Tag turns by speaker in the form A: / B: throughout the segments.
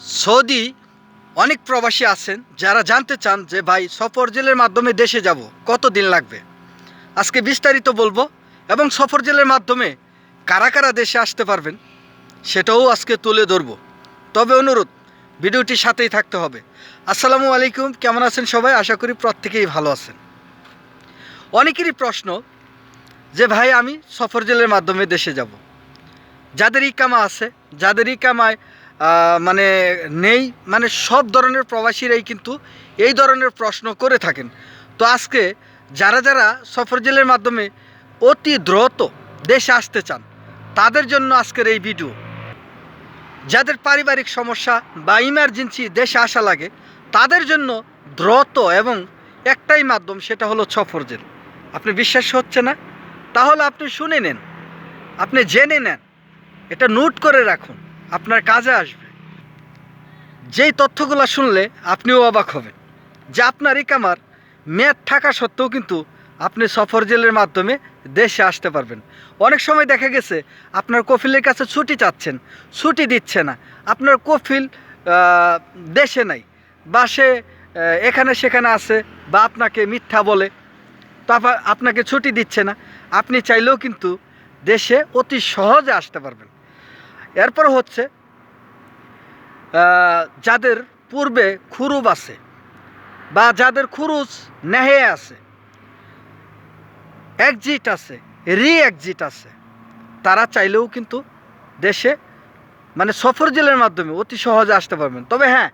A: Saudi অনেক প্রবাসী আছেন যারা জানতে চান যে, ভাই, সফর জেলের মাধ্যমে দেশে যাব, কত দিন লাগবে? আজকে বিস্তারিত বলব এবং সফর জেলের মাধ্যমে কারা কারা দেশে আসতে পারবেন সেটাও আজকে তুলে ধরবো। তবে অনুরোধ ভিডিওটির সাথেই থাকতে হবে। আসসালামু আলাইকুম, কেমন আছেন সবাই? আশা করি প্রত্যেকেই ভালো আছেন। অনেকেরই প্রশ্ন যে, ভাই, আমি সফর জেলের মাধ্যমে দেশে যাব। যাদের ইকামা আছে, যাদের ইকামায় মানে নেই মানে সব ধরনের প্রবাসীরাই কিন্তু এই ধরনের প্রশ্ন করে থাকেন। তো আজকে যারা যারা সফর জেলের মাধ্যমে অতি দ্রুত দেশে আসতে চান, তাদের জন্য আজকের এই ভিডিও। যাদের পারিবারিক সমস্যা বা ইমার্জেন্সি দেশে আসা লাগে, তাদের জন্য দ্রুত এবং একটাই মাধ্যম সেটা হলো সফর জেল। আপনি বিশ্বাস হচ্ছে না? তাহলে আপনি শুনে নেন, আপনি জেনে নেন, এটা নোট করে রাখুন। আপনার কাজে আসবে। যেই তথ্যগুলো শুনলে আপনিও অবাক হবেন যে আপনার ইকামার মেয়াদ থাকা সত্ত্বেও কিন্তু আপনি সফর জেলের মাধ্যমে দেশে আসতে পারবেন। অনেক সময় দেখা গেছে, আপনার কফিলের কাছে ছুটি চাচ্ছেন, ছুটি দিচ্ছে না, আপনার কফিল দেশে নাই, বা সে এখানে সেখানে আছে বা আপনাকে মিথ্যা বলে তারপর আপনাকে ছুটি দিচ্ছে না, আপনি চাইলেও কিন্তু দেশে অতি সহজে আসতে পারবেন। এরপর হচ্ছে যাদের পূর্বে খুরুব আছে বা যাদের খুরুজ নেহে আছে, একজিট আছে রি একজিট আছে, তারা চাইলেও কিন্তু দেশে মানে সফর জেলের মাধ্যমে অতি সহজে আসতে পারবেন। তবে হ্যাঁ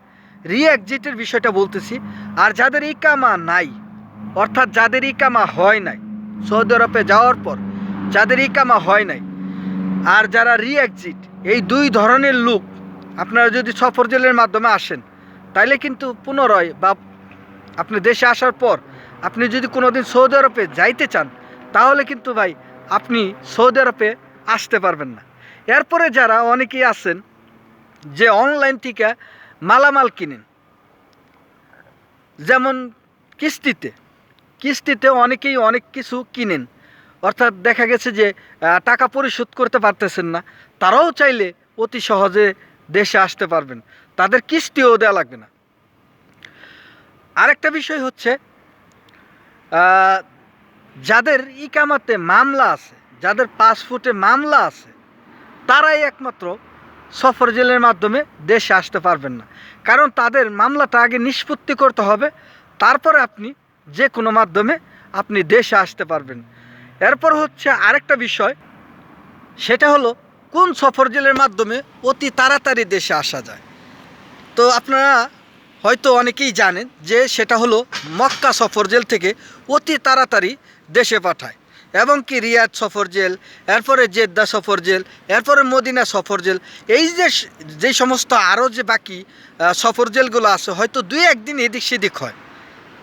A: রি একজিটের বিষয়টা বলতেছি, আর যাদের ইকামা নাই, অর্থাৎ যাদের ইকামা হয় নাই, সৌদি আরবে যাওয়ার পর যাদের ইকামা হয় নাই, আর যারা রি একজিট এই দুই ধরনের লোক আপনারা যদি সফর জেলের মাধ্যমে আসেন, তাইলে কিন্তু পুনরায় বা আপনি দেশে আসার পর আপনি যদি কোনো দিন সৌদি আরবে যাইতে চান, তাহলে কিন্তু ভাই আপনি সৌদি আরবে আসতে পারবেন না। এরপরে যারা অনেকেই আছেন যে অনলাইন থেকে মালামাল কিনেন, যেমন কিস্তিতে কিস্তিতে অনেকেই অনেক কিছু কিনেন। অর্থাৎ দেখা গেছে যে টাকা পরিশোধ করতে পারতেছেন না। তারাও চাইলে অতি সহজে দেশে আসতে পারবেন। তাদের কিস্তিও দেওয়া লাগবে না। আরেকটা বিষয় হচ্ছে যাদের ইকামাতে মামলা আছে, যাদের পাসপোর্টে মামলা আছে, তারাই একমাত্র সফর জেলের মাধ্যমে দেশে আসতে পারবেন না। কারণ তাদের মামলাটা আগে নিষ্পত্তি করতে হবে, তারপরে আপনি যে কোনো মাধ্যমে আপনি দেশে আসতে পারবেন। এরপর হচ্ছে আরেকটা বিষয়, সেটা হলো কোন সফর জেলের মাধ্যমে অতি তাড়াতাড়ি দেশে আসা যায়। তো আপনারা হয়তো অনেকেই জানেন যে সেটা হলো মক্কা সফর জেল থেকে অতি তাড়াতাড়ি দেশে পাঠায় এবং কি রিয়াদ সফর জেল, এরপরে জেদ্দা সফর জেল, এরপরে মদিনা সফর জেল। এই যে যে সমস্ত আরও যে বাকি সফর জেলগুলো আছে, হয়তো দুই একদিন এদিক সেদিক হয়।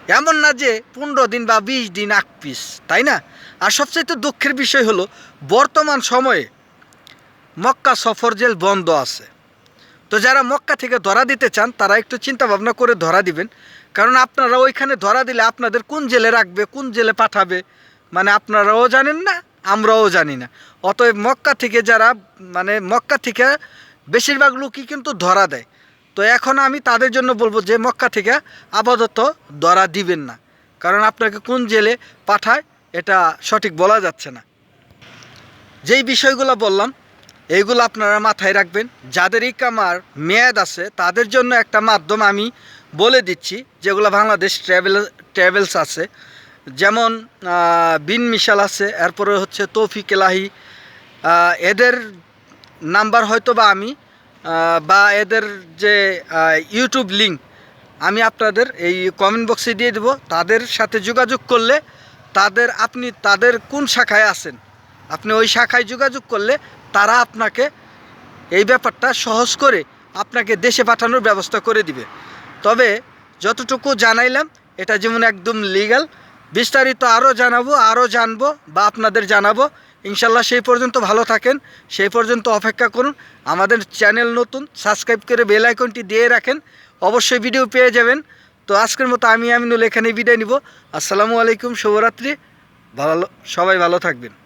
A: এমন না যে পনেরো দিন বা বিশ দিন আগ পিস তাই না? আর সবচেয়ে দুঃখের বিষয় হলো, বর্তমান সময়ে মক্কা সফর জেল বন্ধ আছে। তো যারা মক্কা থেকে ধরা দিতে চান, তারা একটু চিন্তা ভাবনা করে ধরা দিবেন। কারণ আপনারা ওইখানে ধরা দিলে আপনাদের কোন জেলে রাখবে, কোন জেলে পাঠাবে মানে আপনারাও জানেন না, আমরাও জানি না। অতএব মক্কা থেকে যারা মানে মক্কা থেকে বেশিরভাগ লোকই কিন্তু ধরা দেয়। তো এখন আমি তাদের জন্য বলব যে মক্কা থেকে আপাতত দরা দিবেন না। কারণ আপনাকে কোন জেলে পাঠায় এটা সঠিক বলা যাচ্ছে না। যেই বিষয়গুলো বললাম, এইগুলো আপনারা মাথায় রাখবেন। যাদের ইকামার মেয়াদ আছে, তাদের জন্য একটা মাধ্যম আমি বলে দিচ্ছি, যেগুলো বাংলাদেশ ট্রাভেল, ট্রাভেলস আছে। যেমন বিন মিশাল আছে, এরপরে হচ্ছে তৌফিক এলাহি। এদের নাম্বার হয়তো বা আমি বা এদের যে ইউটিউব লিঙ্ক আমি আপনাদের এই কমেন্ট বক্সে দিয়ে দেবো। তাদের সাথে যোগাযোগ করলে তাদের, আপনি তাদের কোন শাখায় আছেন? আপনি ওই শাখায় যোগাযোগ করলে তারা আপনাকে এই ব্যাপারটা সহজ করে আপনাকে দেশে পাঠানোর ব্যবস্থা করে দিবে। তবে যতটুকু জানাইলাম, এটা যেমন একদম লিগ্যাল বিস্তারিত আরও জানাব আরও জানব বা আপনাদের জানাব। ইনশাল্লাহ সেই পর্যন্ত ভালো থাকেন, সেই পর্যন্ত অপেক্ষা করুন। আমাদের চ্যানেল নতুন, সাবস্ক্রাইব করে বেল আইকনটি দিয়ে রাখেন। অবশ্যই ভিডিও পেয়ে যাবেন। তো আজকের মতো আমি আমিনুল এখানে বিদায় নিব। আসসালামু আলাইকুম, শুভরাত্রি। ভালো, সবাই ভালো থাকবেন।